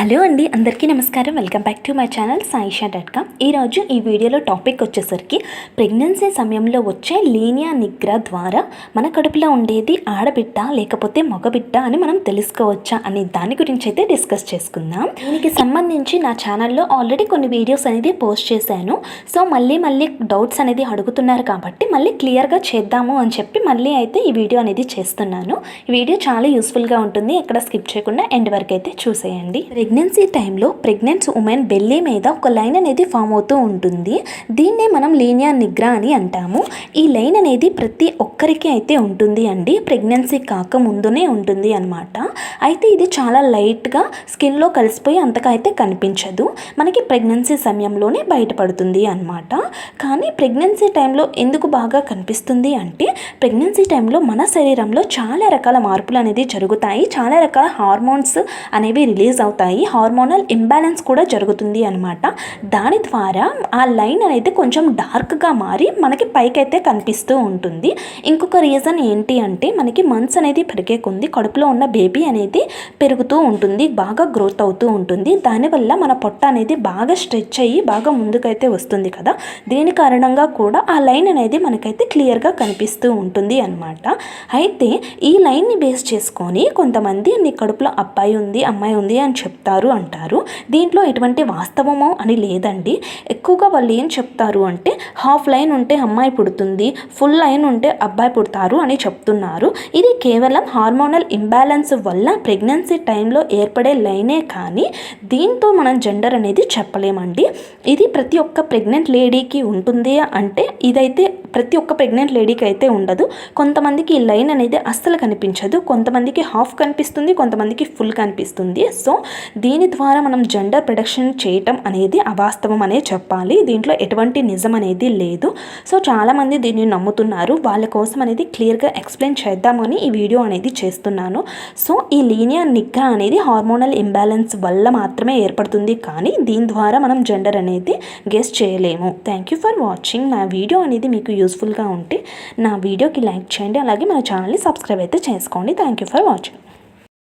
Hello అండి అందరికీ నమస్కారం. Welcome back to my channel Saisha dot com. ఈరోజు ఈ వీడియోలో టాపిక్ వచ్చేసరికి ప్రెగ్నెన్సీ సమయంలో వచ్చే లీనియా నిగ్ర ద్వారా మన కడుపులో ఉండేది ఆడబిడ్డ లేకపోతే మగబిడ్డ అని మనం తెలుసుకోవచ్చా అనే దాని గురించి అయితే డిస్కస్ చేసుకుందాం. దీనికి సంబంధించి నా ఛానల్లో ఆల్రెడీ కొన్ని వీడియోస్ అనేది పోస్ట్ చేశాను. సో మళ్ళీ మళ్ళీ డౌట్స్ అనేది అడుగుతున్నారు కాబట్టి మళ్ళీ క్లియర్గా చేద్దాము అని చెప్పి మళ్ళీ అయితే ఈ వీడియో అనేది చేస్తున్నాను. ఈ వీడియో చాలా యూస్ఫుల్గా ఉంటుంది. ఎక్కడ స్కిప్ చేయకుండా ఎండ్ వరకు అయితే చూసేయండి. ప్రెగ్నెన్సీ టైంలో ప్రెగ్నెంట్ ఉమెన్ బెల్లీ మీద ఒక లైన్ అనేది ఫామ్ అవుతూ ఉంటుంది. దీన్నే మనం లీనియా నిగ్రా అని అంటాము. ఈ లైన్ అనేది ప్రతి ఒక్కరికి అయితే ఉంటుంది అండి. ప్రెగ్నెన్సీ కాక ముందునే ఉంటుంది అనమాట అయితే ఇది చాలా లైట్గా స్కిన్లో కలిసిపోయి అంతగా అయితే కనిపించదు. మనకి ప్రెగ్నెన్సీ సమయంలోనే బయటపడుతుంది అనమాట కానీ ప్రెగ్నెన్సీ టైంలో ఎందుకు బాగా కనిపిస్తుంది అంటే ప్రెగ్నెన్సీ టైంలో మన శరీరంలో చాలా రకాల మార్పులు అనేది జరుగుతాయి. చాలా రకాల హార్మోన్స్ అనేవి రిలీజ్ అవుతాయి. హార్మోనల్ ఇంబ్యాలెన్స్ కూడా జరుగుతుంది అనమాట దాని ద్వారా ఆ లైన్ అనేది కొంచెం డార్క్గా మారి మనకి పైకైతే కనిపిస్తూ ఉంటుంది. ఇంకొక రీజన్ ఏంటి అంటే మనకి మంత్స్ అనేది పెరిగే కొంది కడుపులో ఉన్న బేబీ అనేది పెరుగుతూ ఉంటుంది బాగా గ్రోత్ అవుతూ ఉంటుంది. దానివల్ల మన పొట్ట అనేది బాగా స్ట్రెచ్ అయ్యి బాగా ముందుకైతే వస్తుంది కదా. దీని కారణంగా కూడా ఆ లైన్ అనేది మనకైతే క్లియర్గా కనిపిస్తూ ఉంటుంది అనమాట అయితే ఈ లైన్ని బేస్ చేసుకొని కొంతమంది నీ కడుపులో అబ్బాయి ఉంది అమ్మాయి ఉంది అని చెప్తారు. అంటారు. దీంట్లో ఎటువంటి వాస్తవమో అని లేదండి. ఎక్కువగా వాళ్ళు ఏం చెప్తారు అంటే హాఫ్ లైన్ ఉంటే అమ్మాయి పుడుతుంది ఫుల్ లైన్ ఉంటే అబ్బాయి పుడతారు అని చెప్తున్నారు. ఇది కేవలం హార్మోనల్ ఇంబ్యాలెన్స్ వల్ల ప్రెగ్నెన్సీ టైంలో ఏర్పడే లైనే కానీ దీంతో మనం జెండర్ అనేది చెప్పలేమండి. ఇది ప్రతి ఒక్క ప్రెగ్నెంట్ లేడీకి ఉంటుంది అంటే ఇదైతే ప్రతి ఒక్క ప్రెగ్నెంట్ లేడీకి అయితే ఉండదు. కొంతమందికి ఈ లైన్ అనేది అస్సలు కనిపించదు కొంతమందికి హాఫ్ కనిపిస్తుంది కొంతమందికి ఫుల్ కనిపిస్తుంది. సో దీని ద్వారా మనం జెండర్ ప్రొడక్షన్ చేయటం అనేది అవాస్తవం అనే చెప్పాలి. దీంట్లో ఎటువంటి నిజం అనేది లేదు. సో చాలామంది దీన్ని నమ్ముతున్నారు. వాళ్ళ కోసం అనేది క్లియర్గా ఎక్స్ప్లెయిన్ చేద్దామని ఈ వీడియో అనేది చేస్తున్నాను. సో ఈ లీనియా నిగ్గా అనేది హార్మోనల్ ఇంబ్యాలెన్స్ వల్ల మాత్రమే ఏర్పడుతుంది. కానీ దీని ద్వారా మనం జెండర్ అనేది గెస్ట్ చేయలేము. Thank you for watching. నా వీడియో అనేది మీకు యూస్ఫుల్గా ఉంటే నా వీడియోకి లైక్ చేయండి. అలాగే మన ఛానల్ని సబ్స్క్రైబ్ అయితే చేసుకోండి. Thank you for watching.